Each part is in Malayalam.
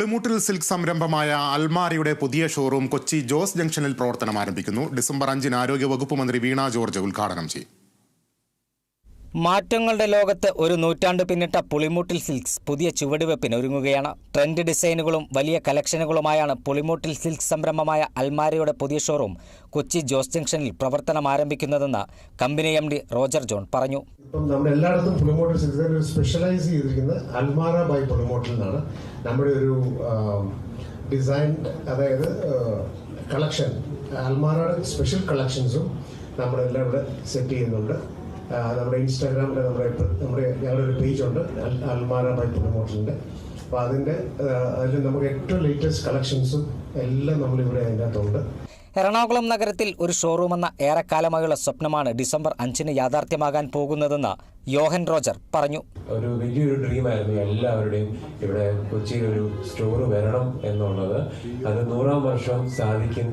പുളിമൂട്ടിൽ സിൽക്ക് സംരംഭമായ അൽമാരിയുടെ പുതിയ ഷോറൂം കൊച്ചി ജോസ് ജംഗ്ഷനിൽ പ്രവർത്തനം ആരംഭിക്കുന്നു. ഡിസംബർ അഞ്ചിന് ആരോഗ്യവകുപ്പ് മന്ത്രി വീണ ജോർജ് ഉദ്ഘാടനം ചെയ്യും. മാറ്റങ്ങളുടെ ലോകത്ത് ഒരു നൂറ്റാണ്ട് പിന്നിട്ട പുളിമൂട്ടിൽ സിൽക്സ് പുതിയ ചുവടുവെപ്പിന് ഒരുങ്ങുകയാണ്. ട്രെൻഡ് ഡിസൈനുകളും വലിയ കലക്ഷനുകളുമായാണ് പുളിമൂട്ടിൽ സിൽക്സ് സംരംഭമായ അൽമാരയുടെ പുതിയ ഷോറൂം കൊച്ചി ജോസ് ജംഗ്ഷനിൽ പ്രവർത്തനം ആരംഭിക്കുന്നതെന്ന് company M D Roger John പറഞ്ഞു. സിൽക്സിൽ ഒരു സ്പെഷ്യലൈസ് ചെയ്തിരിക്കുന്നത് അൽമാര ബൈ പുളിമോട്ടിൽ നിന്നാണ് നമ്മുടെ ഒരു ഡിസൈൻ അതായത് കളക്ഷൻ അൽമാരയുടെ സ്പെഷ്യൽ കളക്ഷൻസും നമ്മളെല്ലാം ഇവിടെ സെറ്റ് ചെയ്യുന്നുണ്ട്. നമ്മുടെ ഇൻസ്റ്റാഗ്രാമിൽ നമ്മുടെ നമ്മുടെ ഞങ്ങളുടെ ഒരു പേജുണ്ട് അൽമാര ബൈ പ്രൊമോഷന്റെ അപ്പോൾ അതിന്റെ അതിൽ നമുക്ക് ഏറ്റവും ലേറ്റസ്റ്റ് കളക്ഷൻസും എല്ലാം നമ്മളിവിടെ അതിന്റെ അകത്തുണ്ട് എറണാകുളം നഗരത്തിൽ ഒരു ഷോറൂം എന്ന ഏറെക്കാലമായുള്ള സ്വപ്നമാണ് ഡിസംബർ അഞ്ചിന് യാഥാർത്ഥ്യമാകാൻ പോകുന്നതെന്ന് യോഹൻ റോജർ പറഞ്ഞു. ഒരു വലിയൊരു ഡ്രീം ആയിരുന്നു എല്ലാവരുടെയും ഇവിടെ കൊച്ചിയിൽ ഒരു സ്റ്റോർ വരണം എന്നുള്ളത്. അത് നൂറാം വർഷം സാധിക്കും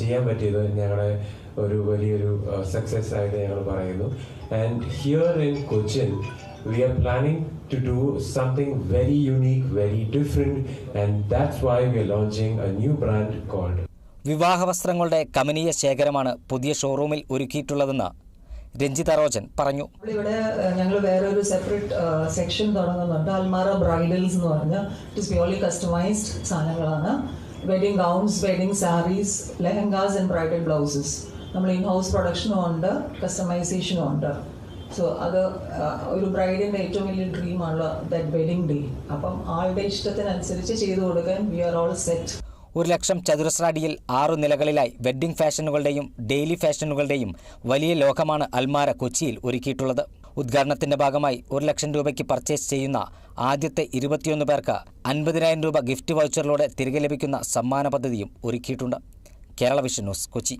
ചെയ്യാൻ പറ്റിയത് ഞങ്ങളുടെ ഒരു വലിയൊരു സക്സസ് ആയിട്ട് ഞങ്ങൾ പറയുന്നു. And here in Cochin we are planning to do something very unique very different and that's why we are launching a new brand called വിവാഹ വസ്ത്രങ്ങളുടെ കമനീയ ശേഖരമാണ് പുതിയ ഷോറൂമിൽ ഒരുക്കിയിട്ടുള്ളതെന്ന് രഞ്ജിത റോജൻ പറഞ്ഞു. ഇവിടെ ഞങ്ങൾ വേറെ ഒരു സെപ്പറേറ്റ് സെക്ഷൻ തുടങ്ങുന്നുണ്ട്. അൽമാറ ബ്രൈഡൽസ് എന്ന് പറഞ്ഞ ഇറ്റ് ഇസ് പ്യോർലി കസ്റ്റമൈസ്ഡ് സാധനങ്ങളാണ്. Wedding gowns wedding sarees lehengas and bridal blouses നമ്മൾ ഇൻ ഹൗസ് പ്രൊഡക്ഷനും ഉണ്ട് കസ്റ്റമൈസേഷനും ഉണ്ട്. സോ അത് ഒരു ബ്രൈഡിന്റെ ഏറ്റവും വലിയ ഡ്രീമാണ് ദാറ്റ് വെഡിങ് ഡേ അപ്പം ആളുടെ ഇഷ്ടത്തിനനുസരിച്ച് ചെയ്തു കൊടുക്കാൻ വി ആർ ഓൾ സെറ്റ് ഒരു ലക്ഷം ചതുരശ്ര അടിയിൽ ആറു നിലകളിലായി വെഡ്ഡിംഗ് ഫാഷനുകളുടെയും ഡെയിലി ഫാഷനുകളുടെയും വലിയ ലോകമാണ് അൽമാര കൊച്ചിയിൽ ഒരുക്കിയിട്ടുള്ളത്. ഉദ്ഘാടനത്തിന്റെ ഭാഗമായി ഒരു ലക്ഷം രൂപയ്ക്ക് പർച്ചേസ് ചെയ്യുന്ന ആദ്യത്തെ ഇരുപത്തിയൊന്ന് പേർക്ക് അൻപതിനായിരം രൂപ ഗിഫ്റ്റ് വൗച്ചറിലൂടെ തിരികെ ലഭിക്കുന്ന സമ്മാന പദ്ധതിയും ഒരുക്കിയിട്ടുണ്ട്. Kerala vision news Kochi.